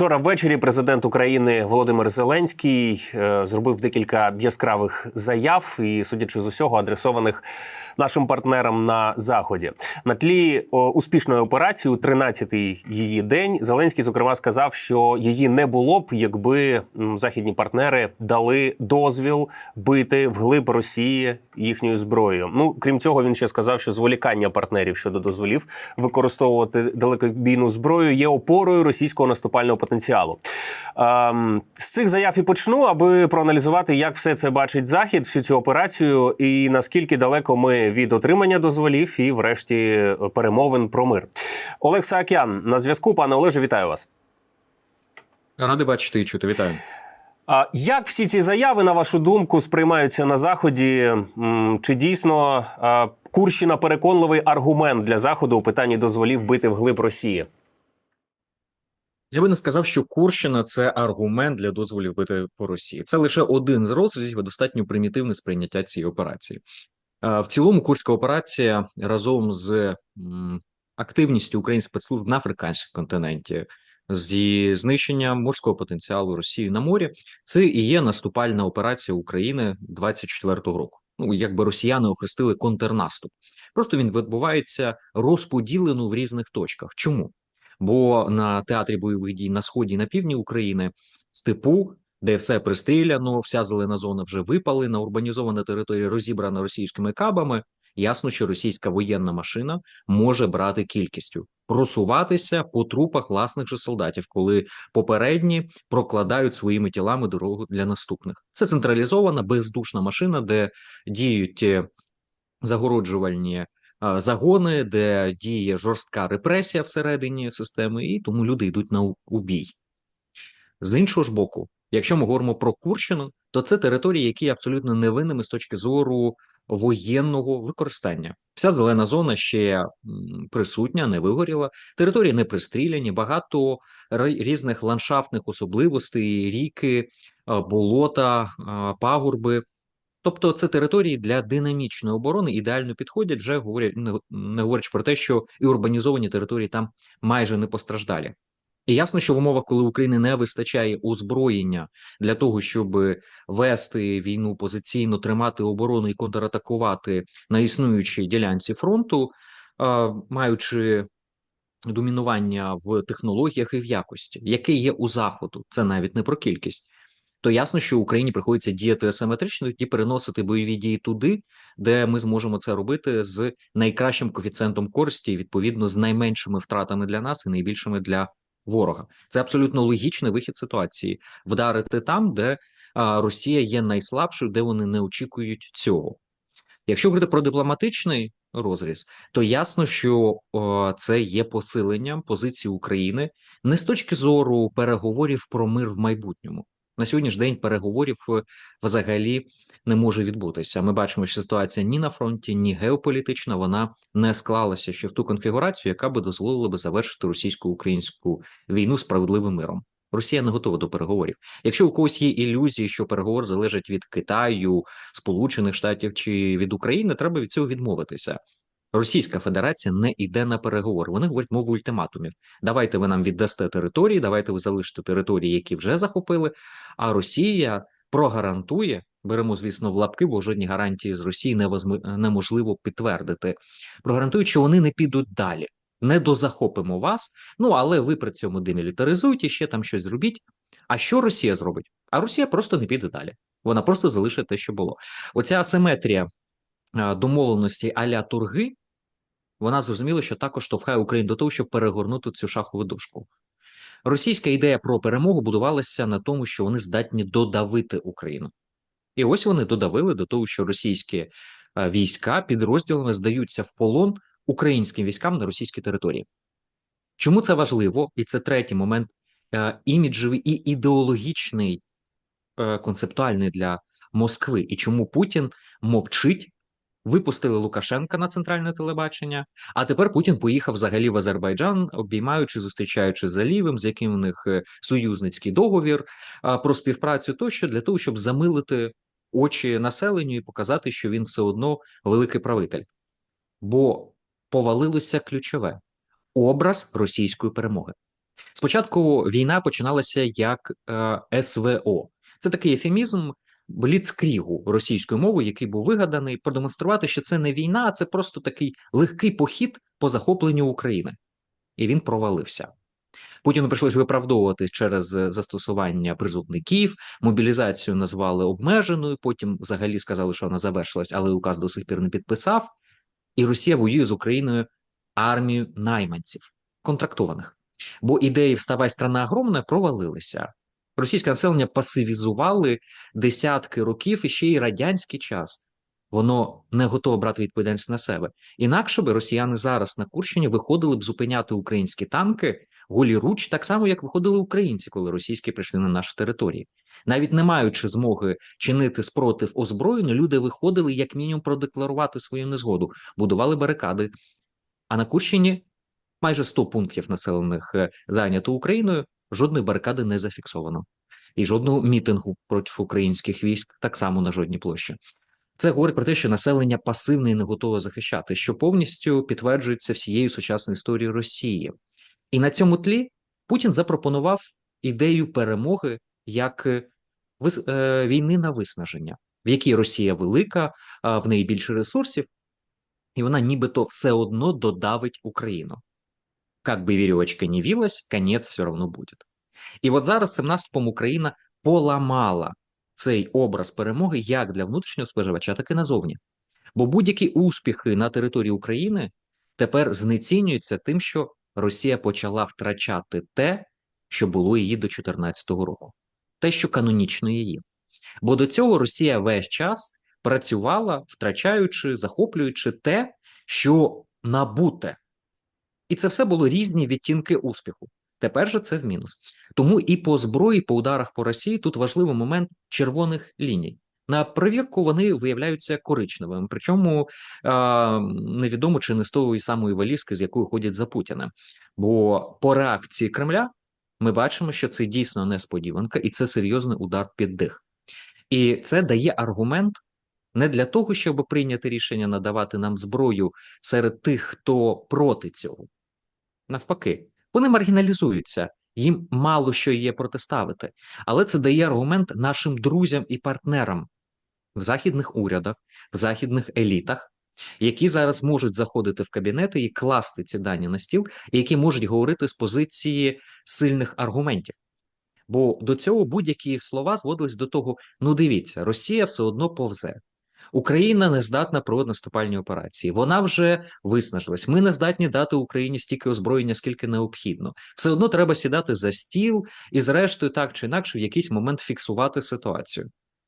Вчора ввечері президент України Володимир Зеленський е, зробив декілька яскравих заяв і, судячи з усього, адресованих нашим партнерам на заході. На тлі успішної операції, у 13-й її день, Зеленський зокрема сказав, що її не було б, якби західні партнери дали дозвіл бити вглиб Росії їхньою зброєю. Ну крім цього, він ще сказав, що зволікання партнерів щодо дозволів використовувати далекобійну зброю є опорою російського наступального потенціалу. Ем, з цих заяв і почну, аби проаналізувати, як все це бачить захід, всю цю операцію, і наскільки далеко ми від отримання дозволів і, врешті, перемовин про мир. Олег Саакян на зв'язку. Пане Олеже, вітаю вас. Радий бачити і чути. Вітаю. А як всі ці заяви, на вашу думку, сприймаються на заході? Чи дійсно Курщина переконливий аргумент для заходу у питанні дозволів бити вглиб Росії? Я би не сказав, що Курщина це аргумент для дозволів бити по Росії. Це лише один з розв'язів достатньо примітивне сприйняття цієї операції. В цілому, курська операція разом з активністю українських спецслужб на африканському континенті, зі знищенням морського потенціалу Росії на морі, це і є наступальна операція України 24-го року. Ну якби росіяни охрестили контрнаступ. Просто він відбувається розподілено в різних точках. Чому? Бо на театрі бойових дій на сході і на півдні України степу, де все пристріляно, вся зелена зона вже випалена, урбанізована територія розібрана російськими кабами. Ясно, що російська воєнна машина може брати кількістю, просуватися по трупах власних же солдатів, коли попередні прокладають своїми тілами дорогу для наступних. Це централізована бездушна машина, де діють е, загороджувальні загони, де діє жорстка репресія всередині системи, і тому люди йдуть на у- у. З іншого ж боку, якщо ми говоримо про Курщину, то це території, які абсолютно невинними з точки зору воєнного використання. Вся зелена зона ще присутня, не вигоріла. Території не пристріляні, багато різних ландшафтних особливостей, ріки, е, болота, е, пагорби. Тобто це території для динамічної оборони ідеально підходять, вже говорять, не, не говорячи про те, що і урбанізовані території там майже не постраждалі. І ясно, що в умовах, коли України не вистачає озброєння для того, щоб вести війну позиційно, тримати оборону і контратакувати на існуючій ділянці фронту, маючи домінування в технологіях і в якості, яке є у заходу, це навіть не про кількість. То ясно, що Україні приходиться діяти асиметрично і переносити бойові дії туди, де ми зможемо це робити з найкращим коефіцієнтом користі, відповідно з найменшими втратами для нас і найбільшими для ворога. Це абсолютно логічний вихід ситуації вдарити там, де Росія є найслабшою, де вони не очікують цього. Якщо говорити про дипломатичний розріз, то ясно, що це є посиленням позиції України не з точки зору переговорів про мир в майбутньому. На сьогоднішній день переговорів е, взагалі не може відбутися. Ми бачимо, що ситуація ні на фронті, ні геополітична вона не склалася ще в ту конфігурацію, яка би дозволила би завершити російсько-українську війну справедливим миром. Росія не готова до переговорів. Якщо у когось є ілюзії, що переговор залежить від Китаю, Сполучених Штатів чи від України, треба від цього відмовитися. Російська Федерація не йде на переговори. Вони говорять мову ультиматумів. Давайте ви нам віддасте території, давайте ви залишите території, які вже захопили. А Росія прогарантує, беремо, звісно, в лапки, бо жодні гарантії з Росії неможливо підтвердити. Прогарантують, що вони не підуть далі. Не дозахопимо вас, ну але ви при цьому демілітаризуйте, ще там щось зробіть. А що Росія зробить? А Росія просто не піде далі. Вона просто залишить те, що було. Оця асиметрія домовленості аля торги, вона зрозуміла, що також штовхає Україну до того, щоб перегорнути цю шахову дошку. Російська ідея про перемогу будувалася на тому, що вони здатні додавити Україну. І ось вони додавили до того, що російські е, війська підрозділами здаються в полон українським військам на російській території. Чому це важливо? І це третій момент е, іміджевий і ідеологічний, е, концептуальний для Москви. І чому Путін мовчить? Випустили Лукашенка на центральне телебачення, а тепер Путін поїхав взагалі в Азербайджан, обіймаючи, зустрічаючи з Алівим, з яким в них е, союзницький договір про співпрацю тощо для того, щоб замилити очі населенню і показати, що він все одно великий правитель. Бо повалилося ключове образ російської перемоги. Спочатку війна починалася як е, СВО. Це такий ефемізм бліцкрігу російською мовою, який був вигаданий, продемонструвати, що це не війна, а це просто такий легкий похід по захопленню України. І він провалився. Путіну прийшлось виправдовувати через е, застосування призовників, мобілізацію назвали обмеженою. Потім взагалі сказали, що вона завершилась, але указ до сих пір не підписав. І Росія воює з Україною армією найманців контрактованих. Бо ідеї «Вставай, страна огромна» провалилися. Російське населення пасивізували десятки років і ще й радянський час. Воно не готове брати відповідальність на себе. Інакше би росіяни зараз на Курщині виходили б зупиняти українські танки голіруч, так само як виходили українці, коли російські прийшли на наші території. Навіть не маючи змоги чинити спротив озброєно, люди виходили як мінімум продекларувати свою незгоду, будували барикади. А на Курщині майже 100 пунктів населених е, зайнято Україною, жодної барикади не зафіксовано, і жодного мітингу проти українських військ так само на жодній площі. Це говорить про те, що населення пасивне і не готове захищати, що повністю підтверджується всією сучасною історією Росії. І на цьому тлі Путін запропонував ідею перемоги як е, е, війни на виснаження, в якій Росія велика, в неї більше ресурсів, і вона нібито все одно додавить Україну. Как би вірьовочка не вілась, конець все одно буде. І от зараз цим наступом Україна поламала цей образ перемоги як для внутрішнього споживача, так і назовні. Бо будь-які успіхи на території України тепер знецінюються тим, що Росія почала втрачати те, що було її до 2014 року, те, що канонічно її. Бо до цього Росія весь час працювала, втрачаючи, захоплюючи те, що набуте. І це все було різні відтінки успіху. Тепер же це в мінус. Тому і по зброї, по ударах по Росії тут важливий момент червоних ліній. На перевірку вони виявляються коричневими, причому а, невідомо чи не з тої самої валізки, з якою ходять за Путіним. Бо по реакції Кремля ми бачимо, що це дійсно несподіванка, і це серйозний удар під дих. І це дає аргумент не для того, щоб прийняти рішення надавати нам зброю серед тих, хто проти цього. Навпаки, вони маргіналізуються, їм мало що є протиставити, але це дає аргумент нашим друзям і партнерам в західних урядах, в західних елітах, які зараз можуть заходити в кабінети і класти ці дані на стіл, і які можуть говорити з позиції сильних аргументів. Бо до цього будь-які їх слова зводились до того: ну дивіться, Росія все одно повзе. Україна не здатна проводити наступальні операції. Вона вже виснажилась. Ми не здатні дати Україні стільки озброєння, скільки необхідно. Все одно треба сідати за стіл і, зрештою, так чи інакше, в якийсь момент фіксувати ситуацію.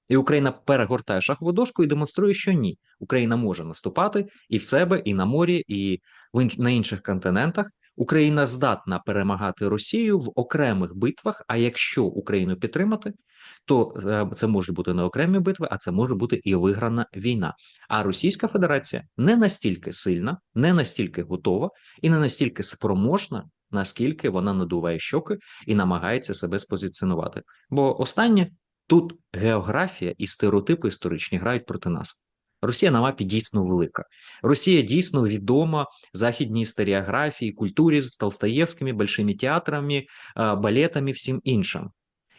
І Україна перегортає шахову дошку і демонструє, що ні, Україна може наступати і в себе, і на морі, і в інш... на інших континентах. Україна здатна перемагати Росію в окремих битвах. А якщо Україну підтримати, то е, це може бути не окремі битви, а це може бути і виграна війна. А Російська Федерація не настільки сильна, не настільки готова і не настільки спроможна, наскільки вона надуває щоки і намагається себе спозиціонувати. Бо останнє тут географія і стереотипи історичні грають проти нас. Росія на мапі дійсно велика. Росія дійсно відома західній історіографії, культурі з Толстоєвськими, большими театрами, е, балетами, всім іншим.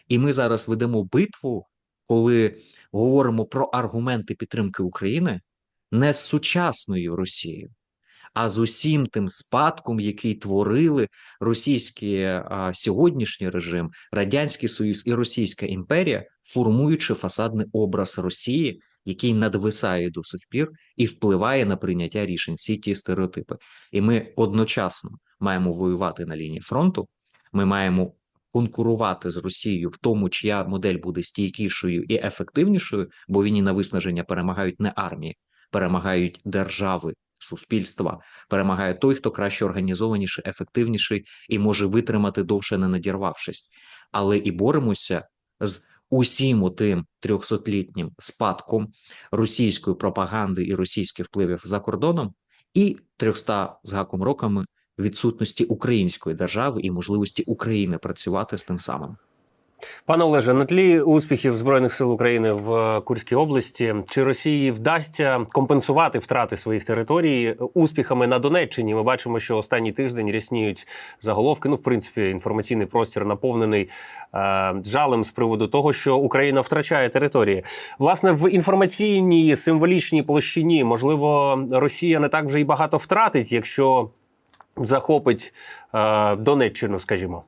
І ми зараз ведемо битву, коли говоримо про аргументи підтримки України не з сучасною Росією, а з усім тим спадком, який творили російський а, сьогоднішній режим, Радянський Союз і Російська імперія, формуючи фасадний образ Росії, який надвисає до сих пір і впливає на прийняття рішень всі ті стереотипи. І ми одночасно маємо воювати на лінії фронту. Ми маємо конкурувати з Росією в тому, чия модель буде стійкішою і ефективнішою, бо війні на виснаження перемагають не армії, перемагають держави, суспільства, перемагає той, хто краще організованіший, ефективніший і може витримати довше, не надірвавшись. Але і боремося з усім тим трьохсотлітнім спадком російської пропаганди і російських впливів за кордоном, і 300 з гаком роками відсутності української держави і можливості України працювати з тим самим. Пане Олеже, на тлі успіхів збройних сил України в Курській області чи Росії вдасться компенсувати втрати своїх територій успіхами на Донеччині? Ми бачимо, що останній тиждень рясніють заголовки. Ну, в принципі, інформаційний простір наповнений е, жалем з приводу того, що Україна втрачає території. Власне, в інформаційній символічній площині можливо Росія не так вже й багато втратить, якщо захопить е, Донеччину, скажімо.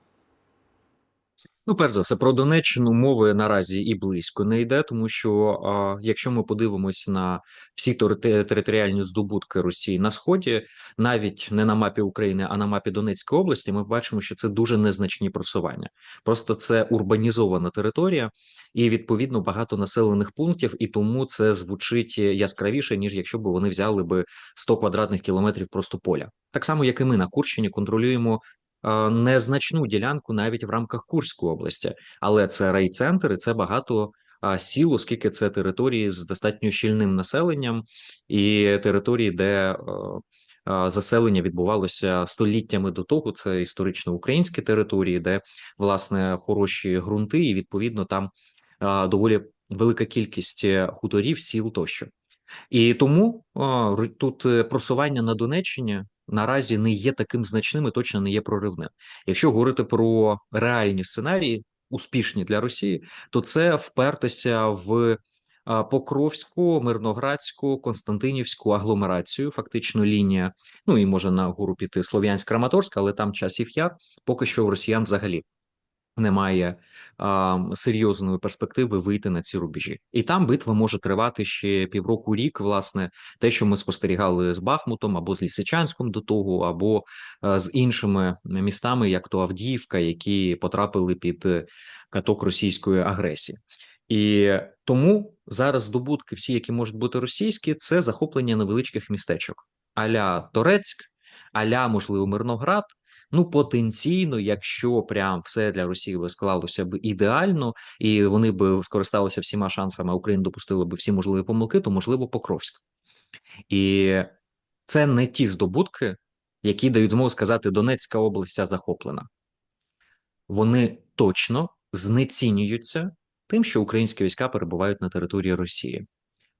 Ну, перш за все, про Донеччину мови наразі і близько не йде, тому що а, якщо ми подивимось на всі територіальні здобутки Росії на сході, навіть не на мапі України, а на мапі Донецької області, ми бачимо, що це дуже незначні просування. Просто це урбанізована територія, і відповідно багато населених пунктів, і тому це звучить яскравіше, ніж якщо б вони взяли би 100 квадратних кілометрів просто поля. Так само, як і ми на Курщині контролюємо незначну ділянку навіть в рамках Курської області, але це райцентр, і це багато сіл, оскільки це території з достатньо щільним населенням і території, де заселення відбувалося століттями до того. Це історично українські території, де власне хороші ґрунти, і відповідно там доволі велика кількість е, хуторів, сіл тощо. І тому ру- тут е, просування на Донеччині наразі не є таким значним і точно не є проривним. Якщо говорити про реальні сценарії, успішні для Росії, то це впертися в Покровську, Мирноградську, Константинівську агломерацію, фактично лінія. Ну і може на гору піти Слов'янськ-Краматорськ, але там часів я Поки що у росіян взагалі немає а, серйозної перспективи вийти на ці рубежі, і там битва може тривати ще півроку рік. Власне, те, що ми спостерігали з Бахмутом або з Лісичанськом до того, або а, з іншими містами, як то Авдіївка, які потрапили під е, каток російської агресії. І тому зараз здобутки, всі, які можуть бути російські, це захоплення невеличких містечок, аля Торецьк, аля, можливо, Мирноград. Ну, потенційно, якщо прям все для Росії би склалося б ідеально, і вони б скористалися всіма шансами, а Україна допустила б всі можливі помилки, то можливо Покровськ. І це не ті здобутки, які дають змогу сказати, Донецька область захоплена. Вони точно знецінюються тим, що українські війська перебувають на території Росії.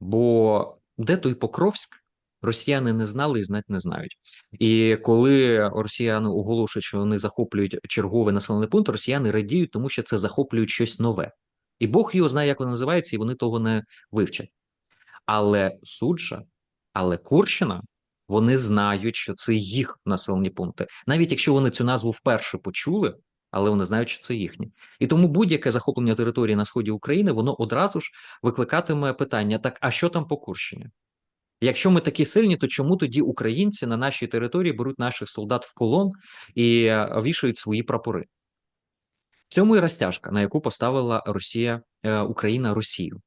Бо де той Покровськ, росіяни не знали і знати не знають. І коли росіяни оголошують, що вони захоплюють черговий населений пункт, росіяни радіють, тому що це захоплюють щось нове. І Бог його знає, як воно називається, і вони того не вивчать. Але Суджа, але Курщина, вони знають, що це їх населені пункти. Навіть якщо вони цю назву вперше почули, але вони знають, що це їхні. І тому будь-яке захоплення території на сході України, воно одразу ж викликатиме питання: так, а що там по Курщині? Якщо ми такі сильні, то чому тоді українці на нашій території беруть наших солдат в полон і е, вішають свої прапори? В цьому і розтяжка, на яку поставила Росія е, Україна Росію.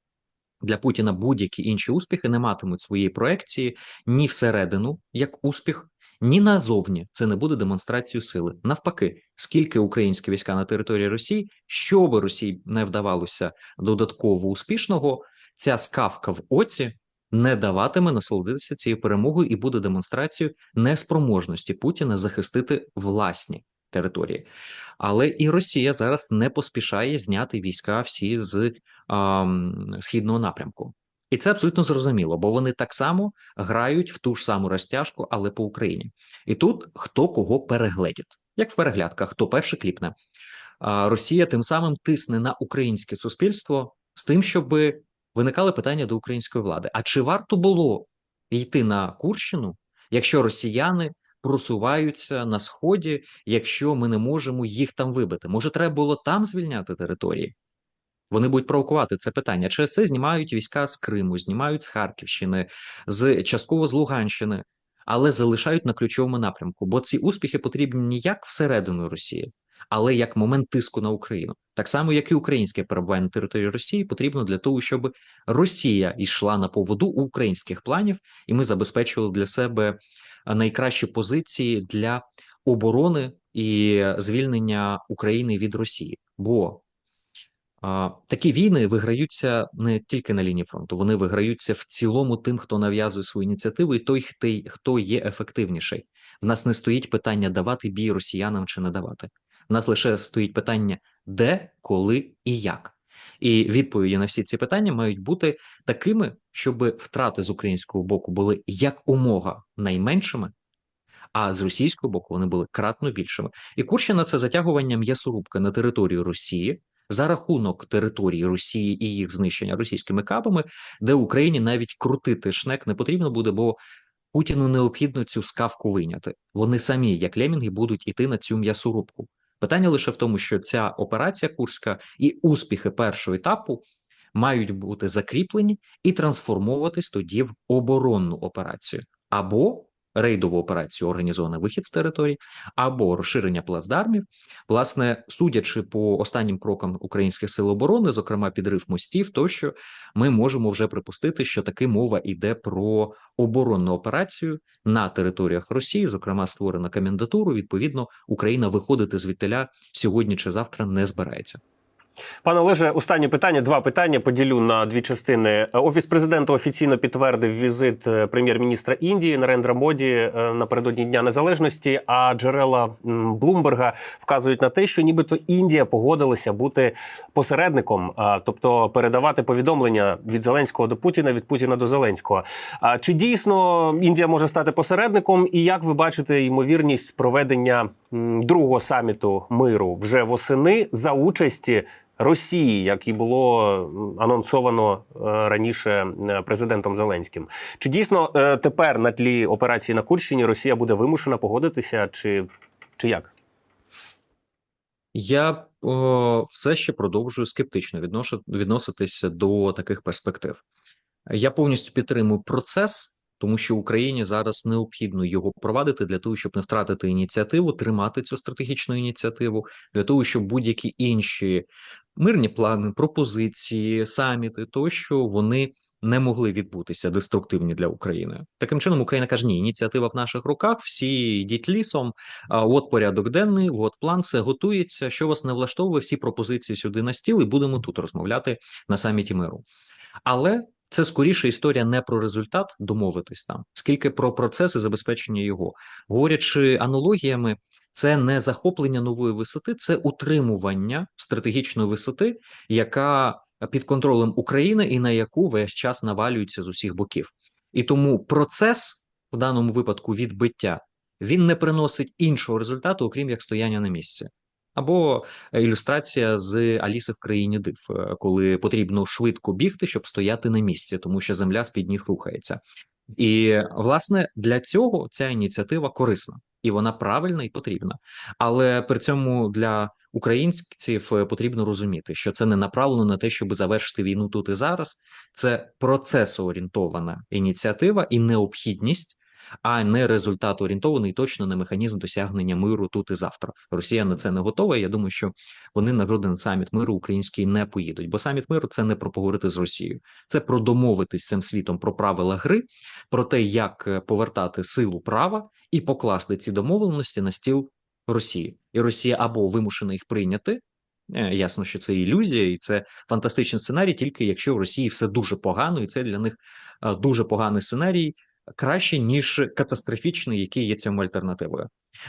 Для Путіна будь-які інші успіхи не матимуть своєї проекції ні всередину як успіх, ні назовні. Це не буде демонстрацією сили. Навпаки, скільки українські війська на території Росії, що би Росії не вдавалося додатково успішного, ця скавка в оці не даватиме насолодитися цією перемогою і буде демонстрацією неспроможності Путіна захистити власні території. Але і Росія зараз не поспішає зняти війська всі з ам, східного напрямку. І це абсолютно зрозуміло, бо вони так само грають в ту ж саму розтяжку, але по Україні. І тут хто кого перегледить, як в переглядках, хто перший кліпне. Росія тим самим тисне на українське суспільство з тим, щоб виникали питання до української влади. А чи варто було йти на Курщину, якщо росіяни просуваються на сході, якщо ми не можемо їх там вибити? Може, треба було там звільняти території? Вони будуть провокувати це питання. Через це знімають війська з Криму, знімають з Харківщини, з частково з Луганщини, але залишають на ключовому напрямку. Бо ці успіхи потрібні не як всередину Росії, але як момент тиску на Україну. Так само, як і українське перебування на території Росії, потрібно для того, щоб Росія йшла на поводу українських планів, і ми забезпечили для себе найкращі позиції для оборони і звільнення України від Росії. Бо а, Такі війни виграються не тільки на лінії фронту, вони виграються в цілому тим, хто нав'язує свою ініціативу, і той, хто, є ефективніший. В нас не стоїть питання давати бій росіянам чи не давати. В нас лише стоїть питання де, коли і як. І відповіді на всі ці питання мають бути такими, щоб втрати з українського боку були якомога найменшими, а з російського боку вони були кратно більшими. І Курщина це затягування м'ясорубки на територію Росії за рахунок території Росії і їх знищення російськими кабами, де Україні навіть крутити шнек не потрібно буде, бо Путіну необхідно цю скавку виняти. Вони самі, як лемінги, будуть іти на цю м'ясорубку. Питання лише в тому, що ця операція Курська і успіхи першого етапу мають бути закріплені і трансформовуватись тоді в оборонну операцію або рейдову операцію організований вихід з території, або розширення плацдармів. Власне, судячи по останнім крокам українських сил оборони, зокрема підрив мостів, тощо ми можемо вже припустити, що таки мова йде про оборонну операцію на територіях Росії, зокрема створена комендатуру. Відповідно, Україна виходити звідтиля сьогодні чи завтра не збирається. Пане Олеже, останнє питання. Два питання поділю на дві частини. Офіс президента офіційно підтвердив візит е, прем'єр-міністра Індії Нарендра Моді е, напередодні Дня Незалежності. А джерела Блумберга вказують на те, що нібито Індія погодилася бути посередником, тобто передавати повідомлення від Зеленського до Путіна, від Путіна до Зеленського. Чи дійсно Індія може стати посередником? І як ви бачите ймовірність проведення другого саміту миру вже восени за участі? Росії, як і було анонсовано е, раніше президентом Зеленським. Чи дійсно е, тепер на тлі операції на Курщині Росія буде вимушена погодитися, чи, чи як? Я о, все ще продовжую скептично відношу, відноситися до таких перспектив. Я повністю підтримую процес, тому що Україні зараз необхідно його провадити для того, щоб не втратити ініціативу, тримати цю стратегічну ініціативу, для того, щоб будь-які інші мирні плани, пропозиції, саміти, тощо вони не могли відбутися деструктивні для України. Таким чином, Україна каже: ні, ініціатива в наших руках, всі йдіть лісом. От порядок денний, от план, все готується. Що вас не влаштовує, всі пропозиції сюди на стіл, і будемо тут розмовляти на саміті миру. Але це скоріше історія не про результат домовитись там, скільки про процес і забезпечення його. Говорячи аналогіями, це не захоплення нової висоти, це утримування стратегічної висоти, яка під контролем України і на яку весь час навалюється з усіх боків. І тому процес в даному випадку відбиття він не приносить іншого результату, окрім як стояння на місці. Або ілюстрація з Аліси в країні див, е, коли потрібно швидко бігти, щоб стояти на місці, тому що земля з під ніг рухається. І власне для цього ця ініціатива корисна і вона правильна і потрібна. Але при цьому для українців е, потрібно розуміти, що це не направлено на те, щоб завершити війну тут і зараз. Це процесоорієнтована ініціатива і необхідність а не результат орієнтований точно на механізм досягнення миру тут і завтра. Росія на це не готова. Я думаю, що вони на грудний саміт миру український не поїдуть, бо саміт миру це не про поговорити з Росією, це про домовитись цим світом про правила гри, про те, як е, повертати силу права і покласти ці домовленості на стіл Росії, і Росія або вимушена їх прийняти. Е, ясно, що це ілюзія, і це фантастичний сценарій, тільки якщо в Росії все дуже погано, і це для них е, дуже поганий сценарій, краще ніж катастрофічний, який є цьому альтернативою.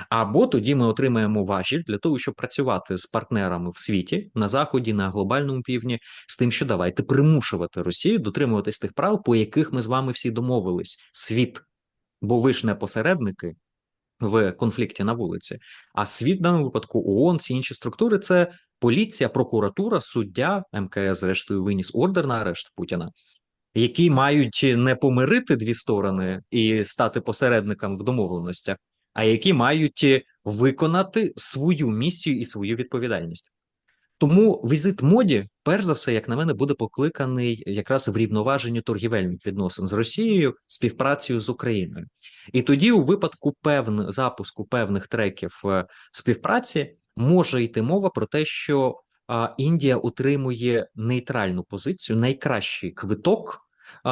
Або тоді ми отримаємо важіль для того, щоб працювати з партнерами в світі на заході, на глобальному півдні, з тим, що давайте примушувати Росію дотримуватись тих прав, по яких ми з вами всі домовились. Світ, бо ви ж не посередники в конфлікті на вулиці, а світ в даному випадку ООН, ці інші структури це поліція, прокуратура, суддя МКС, зрештою, виніс ордер на арешт Путіна які мають не помирити дві сторони і стати посередником в домовленостях, а які мають виконати свою місію і свою відповідальність. Тому візит моді, перш за все, як на мене, буде покликаний якраз в рівноваженні торгівельних відносин з Росією, співпрацею з Україною. І тоді, у випадку певн запуску певних треків е, співпраці, може йти мова про те, що Індія утримує нейтральну позицію, найкращий квиток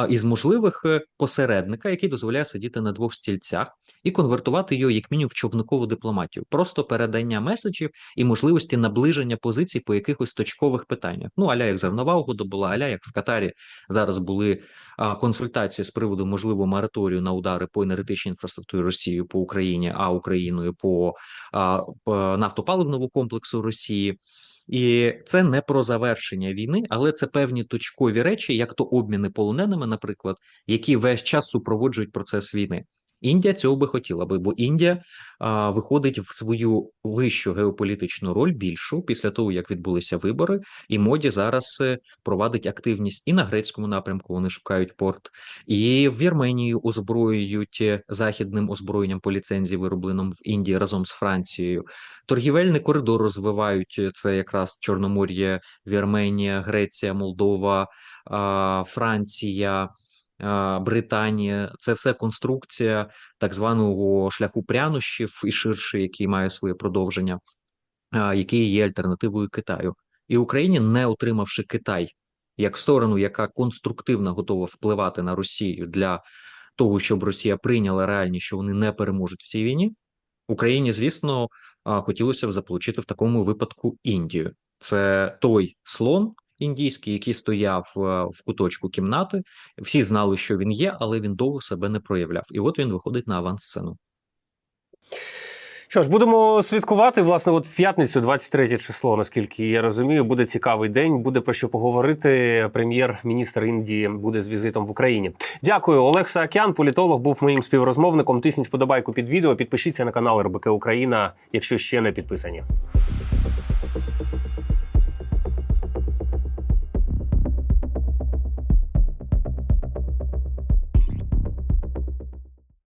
із можливих е, посередника, який дозволяє сидіти на двох стільцях і конвертувати його як мінімум в човникову дипломатію, просто передання меседжів і можливості наближення позицій по якихось точкових питаннях. Ну аля як зернова угода була, аля як в Катарі зараз були консультації з приводу можливого мораторію на удари по енергетичній інфраструктурі Росії по Україні, а Україною по нафтопаливному комплексу Росії. І це не про завершення війни, але це певні точкові речі, як то обміни полоненими, наприклад, які весь час супроводжують процес війни. Індія цього би хотіла би, бо Індія а, виходить в свою вищу геополітичну роль більшу після того, як відбулися вибори, і моді зараз е, провадить активність і на грецькому напрямку. Вони шукають порт, і в Вірменію озброюють е, західним озброєнням по ліцензії, виробленому в Індії разом з Францією. Торгівельний коридор розвивають е, це якраз Чорномор'я, Вірменія, Греція, Молдова, а, Франція. Британія це все конструкція так званого шляху прянощів і ширше, який має своє продовження, який є альтернативою Китаю. І Україні, не отримавши Китай як сторону, яка конструктивно готова впливати на Росію для того, щоб Росія прийняла реальність, що вони не переможуть в цій війні, Україні, звісно, хотілося б заполучити в такому випадку Індію. Це той слон індійський, який стояв е, в куточку кімнати. Всі знали, що він є, але він довго себе не проявляв. І от він виходить на авансцену. Що ж, будемо слідкувати. Власне, от в п'ятницю, 23 число, наскільки я розумію, буде цікавий день. Буде про що поговорити. Прем'єр-міністр Індії буде з візитом в Україні. Дякую, Олег Саакян, політолог, був моїм співрозмовником. Тисніть подобайку під відео. Підпишіться на канал РБК Україна, якщо ще не підписані.